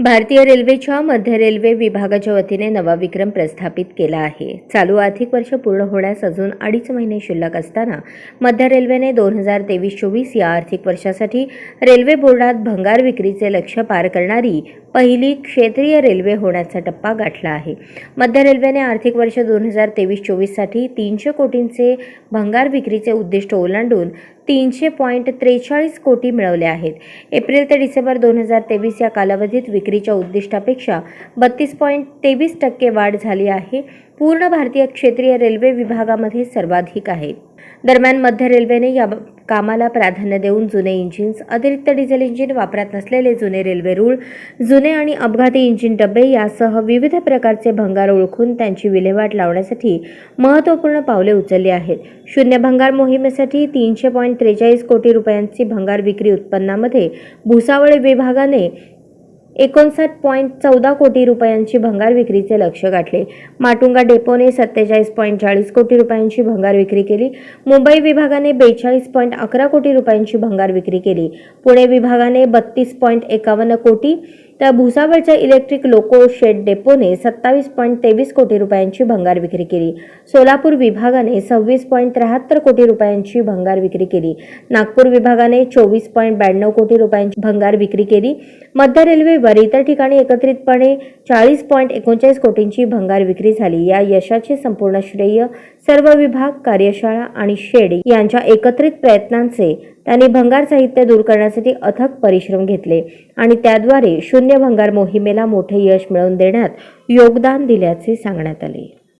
भारतीय रेल्वेच्या मध्य रेल्वे विभागाच्या वतीने नवा विक्रम प्रस्थापित केला आहे. चालू आर्थिक वर्ष पूर्ण होण्यास अजून अडीच महिने शिल्लक असताना मध्य रेल्वेने दोन हजार तेवीस चोवीस या आर्थिक वर्षासाठी रेल्वे बोर्डात भंगार विक्रीचे लक्ष्य पार करणारी पहिली क्षेत्रीय रेल्वे होण्याचा टप्पा गाठला आहे. मध्य रेल्वेने आर्थिक वर्ष दोन हजार तेवीस चोवीससाठी तीनशे कोटींचे भंगार विक्रीचे उद्दिष्ट ओलांडून तीनशे पॉईंट त्रेचाळीस कोटी मिळवले आहेत. एप्रिल ते डिसेंबर दोन हजार तेवीस या कालावधीत विक्रीच्या उद्दिष्टापेक्षा बत्तीस पॉईंट तेवीस टक्के वाढ झाली आहे. पूर्ण भारतीय क्षेत्रीय रेल्वे विभागामध्ये सर्वाधिक आहे. दरम्यान मध्य रेल्वेने या ब- कामाला प्राधान्य देऊन जुने इंजिन्स अतिरिक्त डिझेल इंजिन वापरात नसलेले जुने रेल्वे रूळ जुने आणि अपघाती इंजिन डबे यासह विविध प्रकारचे भंगार ओळखून त्यांची विल्हेवाट लावण्यासाठी महत्त्वपूर्ण पावले उचलली आहेत. शून्य भंगार मोहिमेसाठी तीनशे पॉईंट त्रेचाळीस कोटी रुपयांची भंगार विक्री उत्पन्नामध्ये भुसावळ विभागाने एकोणसाठ पॉईंट चौदा कोटी रुपयांची भंगार विक्रीचे लक्ष गाठले. माटुंगा डेपोने सत्तेचाळीस पॉईंट चाळीस कोटी रुपयांची भंगार विक्री केली. मुंबई विभागाने बेचाळीस पॉईंट अकरा कोटी रुपयांची भंगार विक्री केली. पुणे विभागाने बत्तीस पॉईंट एकावन्न कोटी तर भुसावळच्या इलेक्ट्रिक लोको शेड डेपोने सत्तावीस पॉईंट तेवीस कोटी रुपयांची भंगार विक्री केली. सोलापूर विभागाने सव्वीस पॉईंट त्र्याहत्तर कोटी रुपयांची भंगार विक्री केली. नागपूर विभागाने चोवीस पॉईंट ब्याण्णव कोटी रुपयांची भंगार विक्री केली. मध्य रेल्वेवर इतर ठिकाणी एकत्रितपणे चाळीस पॉईंट एकोणचाळीस कोटींची भंगार विक्री झाली. या यशाचे संपूर्ण श्रेय सर्व विभाग कार्यशाळा आणि शेड यांच्या एकत्रित प्रयत्नांचे त्यांनी भंगार साहित्य दूर करण्यासाठी अथक परिश्रम घेतले आणि त्याद्वारे शून्य भंगार मोहिमेला मोठे यश मिळवून देण्यात योगदान दिल्याचे सांगण्यात आले.